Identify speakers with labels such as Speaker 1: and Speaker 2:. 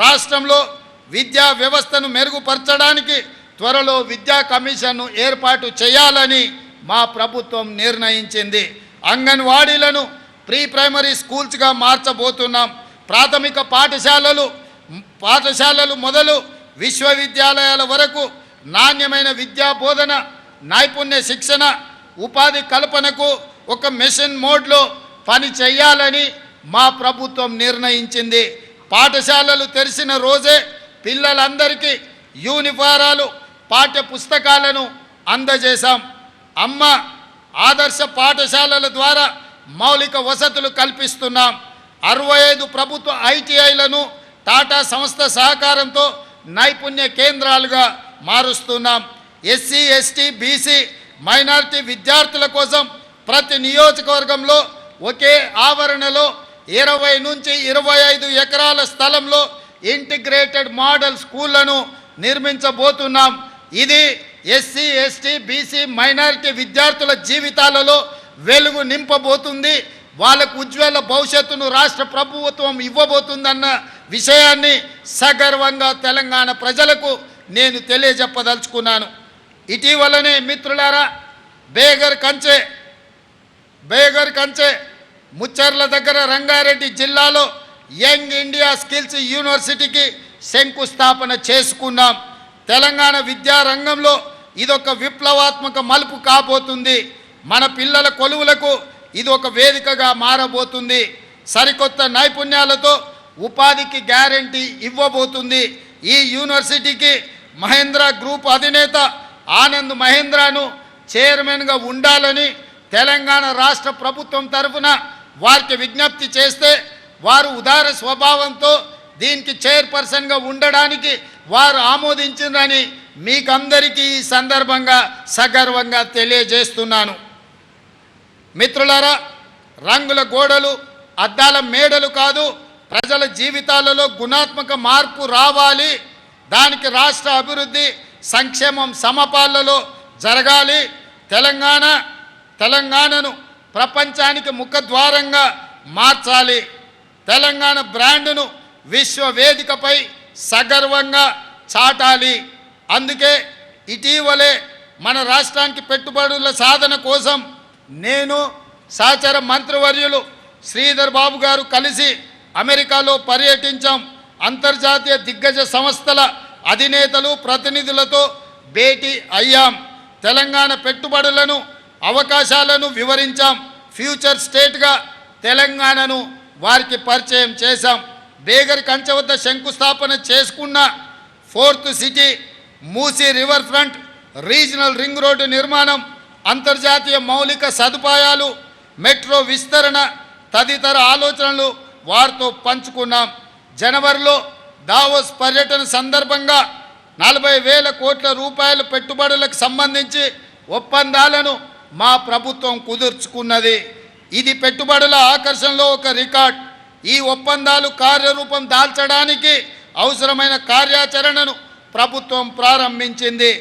Speaker 1: రాష్ట్రంలో విద్యా వ్యవస్థను మెరుగుపరచడానికి త్వరలో విద్యా కమిషన్ను ఏర్పాటు చేయాలని మా ప్రభుత్వం నిర్ణయించింది. అంగన్వాడీలను ప్రీ ప్రైమరీ స్కూల్స్గా మార్చబోతున్నాం. ప్రాథమిక పాఠశాలలు పాఠశాలలు మొదలు విశ్వవిద్యాలయాల వరకు నాణ్యమైన విద్యా బోధన నైపుణ్య శిక్షణ ఉపాధి కల్పనకు ఒక మిషన్ మోడ్లో పని చేయాలని మా ప్రభుత్వం నిర్ణయించింది. పాఠశాలలు తెరిచిన రోజే పిల్లలందరికీ యూనిఫారాలు పాఠ్య పుస్తకాలను అందజేశాం. అమ్మ ఆదర్శ పాఠశాలల ద్వారా మౌలిక వసతులు కల్పిస్తున్నాం. అరవై ఐదు ప్రభుత్వ ఐటీఐలను టాటా సంస్థ సహకారంతో నైపుణ్య కేంద్రాలుగా మారుస్తున్నాం. ఎస్సీ ఎస్టీ బీసీ మైనారిటీ విద్యార్థుల కోసం ప్రతి నియోజకవర్గంలో ఒకే ఆవరణలో ఇరవై నుంచి ఇరవై ఐదు ఎకరాల స్థలంలో ఇంటిగ్రేటెడ్ మోడల్ స్కూళ్ళను నిర్మించబోతున్నాం. ఇది ఎస్సీ ఎస్టీ బీసీ మైనారిటీ విద్యార్థుల జీవితాలలో వెలుగు నింపబోతుంది. వాళ్ళకు ఉజ్వల భవిష్యత్తును రాష్ట్ర ప్రభుత్వం ఇవ్వబోతుందన్న విషయాన్ని సగర్వంగా తెలంగాణ ప్రజలకు నేను తెలియజెప్పదలుచుకున్నాను. ఇటీవలనే మిత్రులారా బేగర్ కంచె బేగర్ కంచె ముచ్చర్ల దగ్గర రంగారెడ్డి జిల్లాలో యంగ్ ఇండియా స్కిల్స్ యూనివర్సిటీకి శంకుస్థాపన చేసుకున్నాం. తెలంగాణ విద్యారంగంలో ఇదొక విప్లవాత్మక మలుపు కాబోతుంది. మన పిల్లల కొలువులకు ఇది ఒక వేదికగా మారబోతుంది. సరికొత్త నైపుణ్యాలతో ఉపాధికి గ్యారంటీ ఇవ్వబోతుంది. ఈ యూనివర్సిటీకి మహేంద్ర గ్రూప్ అధినేత ఆనంద్ మహేంద్రను చైర్మన్గా ఉండాలని తెలంగాణ రాష్ట్ర ప్రభుత్వం తరఫున వారికి విజ్ఞప్తి చేస్తే వారు ఉదార స్వభావంతో దీనికి చైర్పర్సన్గా ఉండడానికి వారు ఆమోదించిందని మీకందరికీ ఈ సందర్భంగా సగర్వంగా తెలియజేస్తున్నాను. మిత్రులారా రంగుల గోడలు అద్దాల మేడలు కాదు ప్రజల జీవితాలలో గుణాత్మక మార్పు రావాలి దానికి రాష్ట్ర అభివృద్ధి సంక్షేమం సమపాలలో జరగాలి తెలంగాణ తెలంగాణను ప్రపంచానికి ముఖద్వారంగా మార్చాలి. తెలంగాణ బ్రాండును విశ్వ వేదికపై సగర్వంగా చాటాలి. అందుకే ఇటీవలే మన రాష్ట్రానికి పెట్టుబడుల సాధన కోసం నేను సహచర మంత్రివర్యులు శ్రీధర్ బాబు గారు కలిసి అమెరికాలో పర్యటించాం. అంతర్జాతీయ దిగ్గజ సంస్థల అధినేతలు ప్రతినిధులతో భేటీ అయ్యాం. తెలంగాణ పెట్టుబడులను అవకాశాలను వివరించాం. ఫ్యూచర్ స్టేట్గా తెలంగాణను వారికి పరిచయం చేశాం. బేగర్ కంచె వద్ద శంకుస్థాపన చేసుకున్న fourth city Musi river front regional ring road నిర్మాణం అంతర్జాతీయ మౌలిక సదుపాయాలు మెట్రో విస్తరణ తదితర ఆలోచనలు వారితో పంచుకున్నాం. జనవరిలో దావోస్ పర్యటన సందర్భంగా నలభై వేల కోట్ల రూపాయల పెట్టుబడులకు సంబంధించి ఒప్పందాలను మా ప్రభుత్వం కుదుర్చుకున్నది. ఇది పెట్టుబడుల ఆకర్షణలో ఒక రికార్డ్. ఈ ఒప్పందాలు కార్యరూపం దాల్చడానికి అవసరమైన కార్యాచరణను ప్రభుత్వం ప్రారంభించింది.